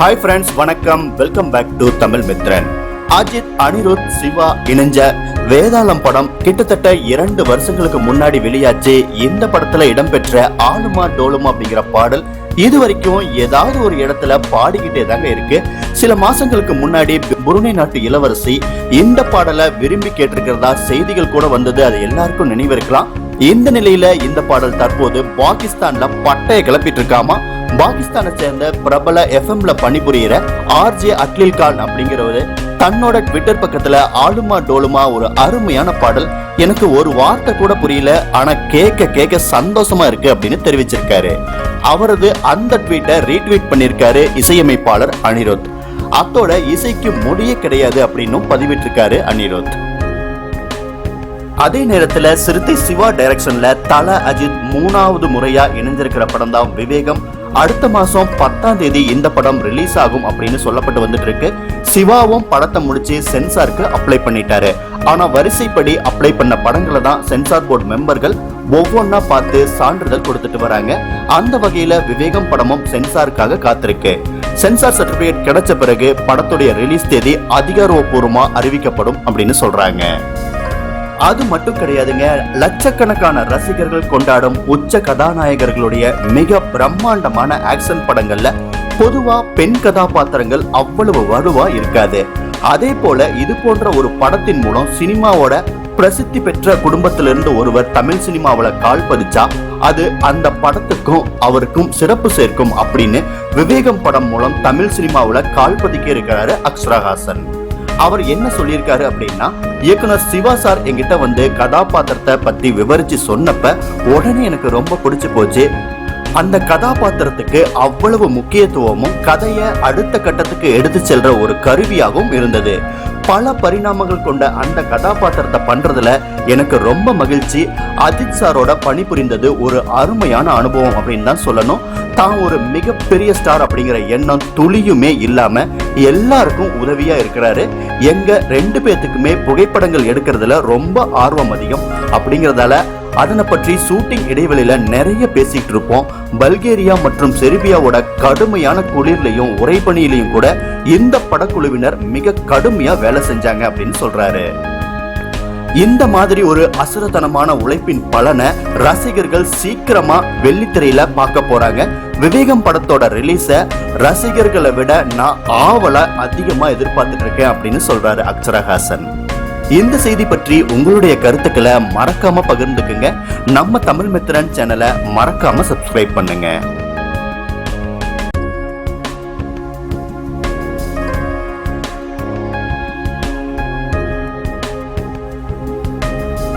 Hi friends வணக்கம். Welcome back to Tamil Mithran Ajith Anirudh Siva இணைஞ்ச Vedalam படம் கிட்டத்தட்ட இரண்டு வருஷங்களுக்கு முன்னாடி வெளியாச்சு. இந்த படத்துல இடம்பெற்ற ஆளுமா டோலுமா அப்படிங்கிற பாடல் இது வரைக்கும் ஏதாவது ஒரு இடத்துல பாடிக்கிட்டே தாங்க இருக்கு. சில மாசங்களுக்கு முன்னாடி புருணை நாட்டு இளவரசி இந்த பாடலை விரும்பி கேட்டிருக்கிறதா செய்திகள் கூட வந்தது. அது எல்லாருக்கும் நினைவிருக்கலாம். இந்த நிலையில இந்த பாடல் தற்போது பாகிஸ்தான்ல பட்டையை கிளப்பிட்டு இருக்காமா? பாகிஸ்தானை சேர்ந்த பிரபல எஃப்எம்ல பணிபுரியிற ஆர்ஜே அட்லில் கான் அப்படிங்கிறவர் தன்னோட ட்விட்டர் பக்கத்துல ஆளுமா டோலுமா ஒரு அருமையான பாடல். எனக்கு ஒரு வார்த்தை கூட புரியல ஆனா கேட்க கேட்க சந்தோஷமா இருக்கு அப்படின்னு தெரிவிச்சிருக்காரு. அவரது அந்த ட்வீட்டை ரீட்வீட் பண்ணிருக்காரு இசையமைப்பாளர் அனிருத். அத்தோட இசைக்கு முடியே கிடையாது அப்படின்னும் பதிவிட்டிருக்காரு அனிருத். அதே நேரத்துல சிறுத்தை சிவா டைரக்ஷன்ல தல அஜித் மூணாவது முறையா இணைஞ்சிருக்கிற படம் தான் விவேகம். அடுத்த மாசம் பத்தாம் தேதி இந்த படம் ரிலீஸ் ஆகும் அப்படின்னு சொல்லப்பட்டு வந்துட்டு இருக்கு சிவாவும் படத்தை முடிச்சு சென்சாருக்கு அப்ளை பண்ணிட்டாரு. ஆனா வரிசைப்படி அப்ளை பண்ண படங்களை தான் சென்சார் போர்டு மெம்பர்கள் ஒவ்வொன்னா பார்த்து சான்றிதழ் கொடுத்துட்டு வராங்க. அந்த வகையில விவேகம் படமும் சென்சாருக்காக காத்திருக்கு. சென்சார் சர்டிபிகேட் கிடைச்ச பிறகு படத்துடைய ரிலீஸ் தேதி அதிகாரப்பூர்வமா அறிவிக்கப்படும் அப்படின்னு சொல்றாங்க. அது மட்டும் கிடையாதுங்க. லட்சக்கணக்கான ரசிகர்கள் கொண்டாடும் உச்ச கதாநாயகர்களுடைய மிக பிரம்மாண்டமான ஆக்ஷன் படங்கள்ல பொதுவா பெண் கதாபாத்திரங்கள் அவ்வளவு வலுவா இருக்காது. அதே போல இது போன்ற ஒரு படத்தின் மூலம் சினிமாவோட பிரசித்தி பெற்ற குடும்பத்திலிருந்து ஒருவர் தமிழ் சினிமாவில் கால் பதிச்சா அது அந்த படத்துக்கும் அவருக்கும் சிறப்பு சேர்க்கும் அப்படின்னு விவேகம் படம் மூலம் தமிழ் சினிமாவில் கால் பதிக்க இருக்கிறாரு அக்ஷரஹாசன். அவர் என்ன சொல்லியிருக்காரு அப்படின்னா இயக்குனர் சிவா சார் என்கிட்ட வந்து கதாபாத்திரத்தை பத்தி விவரிச்சு சொன்னப்ப உடனே எனக்கு ரொம்ப பிடிச்சு போச்சு. அந்த கதாபாத்திரத்துக்கு அவ்வளவு முக்கியத்துவமும் கதையை அடுத்த கட்டத்துக்கு எடுத்து செல்ற ஒரு கருவியாகவும் இருந்தது. பல பரிணாமங்கள் கொண்ட அந்த கதாபாத்திரத்தை பண்றதுல எனக்கு ரொம்ப மகிழ்ச்சி. அஜித் சாரோட பணிபுரிந்தது ஒரு அருமையான அனுபவம் அப்படின்னு தான் சொல்லணும். தான் ஒரு மிகப்பெரிய ஸ்டார் அப்படிங்கிற எண்ணம் துளியுமே இல்லாம எல்லாருக்கும் உதவியா இருக்கிறாரு. எங்க ரெண்டு பேத்துக்குமே புகைப்படங்கள் எடுக்கிறதுல ரொம்ப ஆர்வம் அதிகம். அப்படிங்கறதால அதனை பற்றி ஷூட்டிங் இடைவெளியில நிறைய பேசிட்டு இருப்போம். பல்கேரியா மற்றும் செர்பியாவோட கடுமையான குளிர்லையும் உரைப்பணியிலையும் கூட இந்த படக்குழுவினர் மிக கடுமையா வேலை செஞ்சாங்க அப்படின்னு சொல்றாரு. இந்த மாதிரி ஒரு அசுரத்தனமான உழைப்பின் பலனை ரசிகர்கள் சீக்கிரமா வெள்ளித்திரையில பார்க்க போறாங்க. விவேகம் படத்தோட ரிலீஸ ரசிகர்களை விட நான் ஆவலை அதிகமா எதிர்பார்த்துட்டு இருக்கேன் அப்படின்னு சொல்றாரு அக்ஷரஹாசன் இந்த செய்தி பற்றி உங்களுடைய கருத்துக்களை மறக்காம பகிர்ந்துக்குங்க. நம்ம தமிழ் மித்திரன் சேனலை மறக்காம சப்ஸ்கிரைப் பண்ணுங்க.